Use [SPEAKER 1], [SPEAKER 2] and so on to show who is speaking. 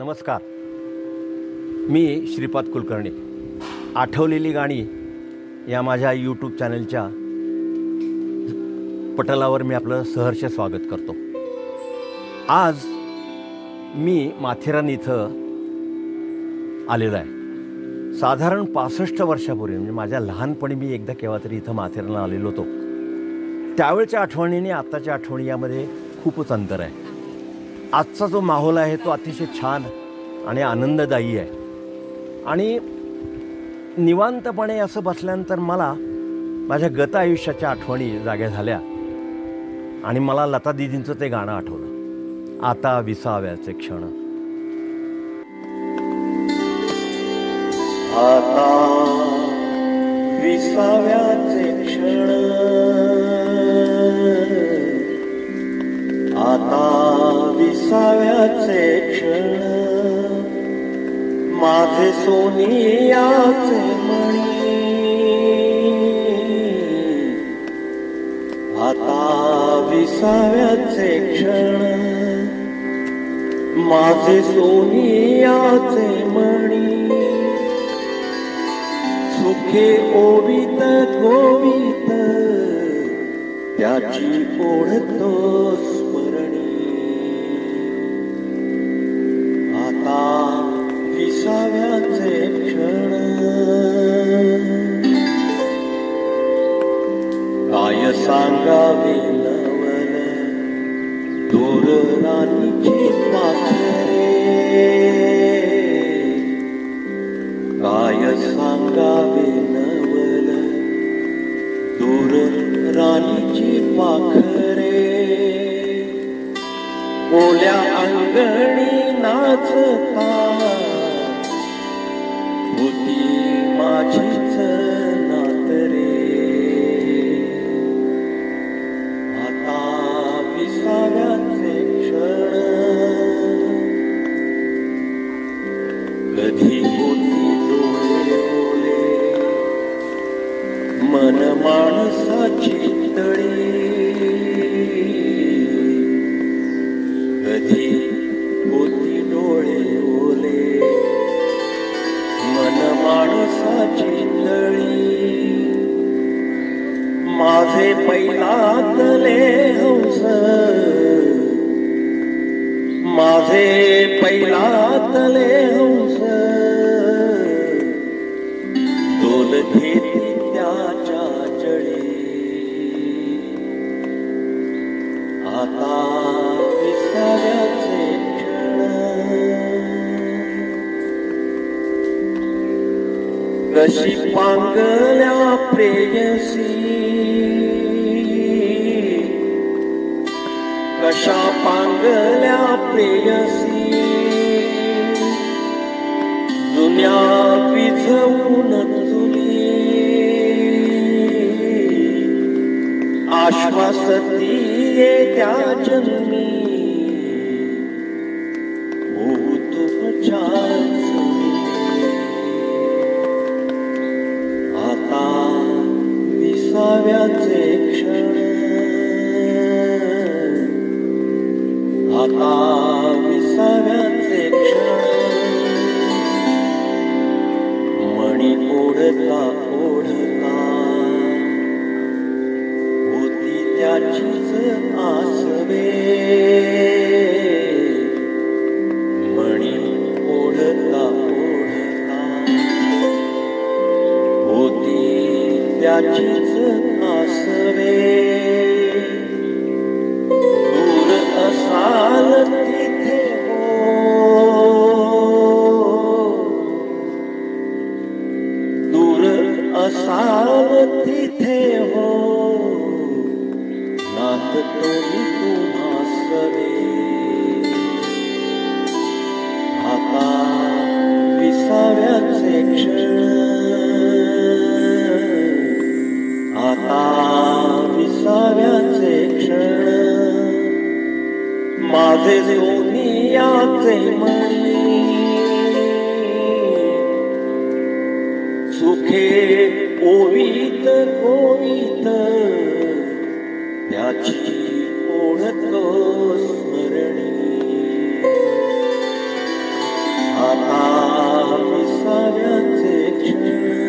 [SPEAKER 1] नमस्कार. मी श्रीपाद कुलकर्णी. आठवलेली गाणी या माझ्या यूट्यूब चॅनलच्या पटलावर मी आपलं सहर्ष स्वागत करतो. आज मी माथेरान इथं आलेलो आहे. साधारण पासष्ट वर्षापूर्वी म्हणजे माझ्या लहानपणी मी एकदा केव्हा तरी इथं माथेरानला आलेलो होतो. त्यावेळच्या आठवणी आणि आत्ताच्या आठवणी यामध्ये खूपच अंतर आहे. आजचा जो माहोल आहे तो अतिशय छान आणि आनंददायी आहे. आणि निवांतपणे असं बसल्यानंतर मला माझ्या गत आयुष्याच्या आठवणी जाग्या झाल्या. आणि मला लता दिदींचं ते गाणं आठवलं. आता विसाव्याचे क्षण. आता विसाव्याचे क्षण. आता विसाव्याचे क्षण. माझे सोनियाचे मणी. आता विसाव्याचे क्षण. माझे सोनियाचे मणी. सुखे ओवित गोवित त्याची ओढतोस काय सांगावे नवल दूर राणीची पाखरे काय सांगावे नवल दूर राणीची पाखरे ओल्या अंगणी नाचता होती माझी माणसाची लळी. माझे पैलातले हंस. माझे पैलातले हंस. दोन घेती त्याच्या जळी. आता विसाव्याचे कशी पांगल्या प्रेयसी. कशा पांगल्या प्रेयसी. जुन्या विझवून चुली आश्वासती त्या जन्मी. होऊ विसाव्याचे क्षण. आता विसाव्याचे क्षण. मणी ओढता ओढता होती त्याचीच आसवे. त्याचीच आसवे दूर असाल तिथे हो. दूर असाल तिथे हो. नात तोही तुम्हासवे आता विसाव्याचे क्षण. माझे सोनियाचे मणी सुखे ओवीत ओवीत त्याची ओढतो स्मरणी.
[SPEAKER 2] आता विसाव्याचे क्षण